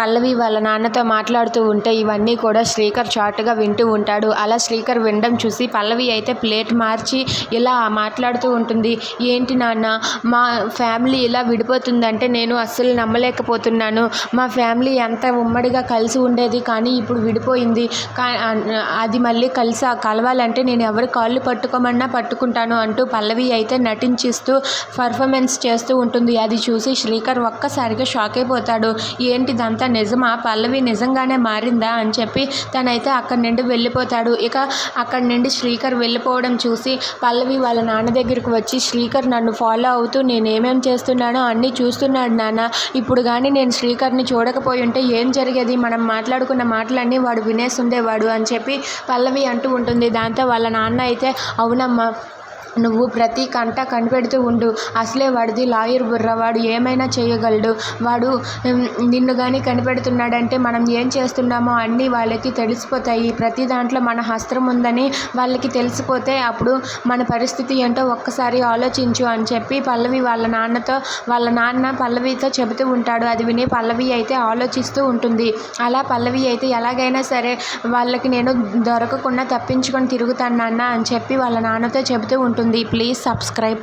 పల్లవి వాళ్ళ నాన్నతో మాట్లాడుతూ ఉంటే ఇవన్నీ కూడా శ్రీకర్ చాటుగా వింటూ ఉంటాడు. అలా శ్రీకర్ వినడం చూసి పల్లవి అయితే ప్లేట్ మార్చి ఇలా మాట్లాడుతూ ఉంటుంది. ఏంటి నాన్న మా ఫ్యామిలీ ఇలా విడిపోతుందంటే నేను అస్సలు నమ్మలేకపోతున్నాను. మా ఫ్యామిలీ ఎంత ఉమ్మడిగా కలిసి ఉండేది కానీ ఇప్పుడు విడిపోయింది. కా అది మళ్ళీ కలిసి? కలవాలంటే నేను ఎవరి కాళ్ళు పట్టుకోమన్నా పట్టుకుంటాను అంటూ పల్లవి అయితే నటించిస్తూ పర్ఫార్మెన్స్ చేస్తూ ఉంటుంది. అది చూసి శ్రీకర్ ఒక్కసారిగా షాక్ అయిపోతాడు. ఏంటిదంతా నిజమా? పల్లవి నిజంగానే మారిందా అని చెప్పి తనైతే అక్కడి నుండి వెళ్ళిపోతాడు. ఇక అక్కడి నుండి శ్రీకర్ వెళ్ళిపోవడం చూసి పల్లవి వాళ్ళ నాన్న దగ్గరికి వచ్చి శ్రీకర్ నన్ను ఫాలో అవుతూ నేనేమేం చేస్తున్నానో అన్నీ చూస్తున్నాడు నాన్న. ఇప్పుడు కానీ నేను శ్రీకర్ని చూడకపోయి ఉంటే ఏం జరిగేది? మనం మాట్లాడుకున్న మాటలన్నీ వాడు వినేసి ఉండేవాడు అని చెప్పి పల్లవి అంటూ ఉంటుంది. దాంతో వాళ్ళ నాన్న అయితే అవునమ్మా నువ్వు ప్రతి కంట కనిపెడుతూ ఉండు. అసలే వాడిది లాయర్ బుర్ర. వాడు ఏమైనా చేయగలడు. వాడు నిన్ను కానీ కనిపెడుతున్నాడంటే మనం ఏం చేస్తున్నామో అన్నీ వాళ్ళకి తెలిసిపోతాయి. ప్రతి దాంట్లో మన హస్త్రం ఉందని వాళ్ళకి తెలిసిపోతే అప్పుడు మన పరిస్థితి ఏంటో ఒక్కసారి ఆలోచించు అని చెప్పి పల్లవి వాళ్ళ నాన్నతో వాళ్ళ నాన్న పల్లవితో చెబుతూ ఉంటాడు. అది విని పల్లవి అయితే ఆలోచిస్తూ ఉంటుంది. అలా పల్లవి అయితే ఎలాగైనా సరే వాళ్ళకి నేను దొరకకుండా తప్పించుకొని తిరుగుతాను నాన్న అని చెప్పి వాళ్ళ నాన్నతో చెబుతూ ఉంటుంది. Please subscribe.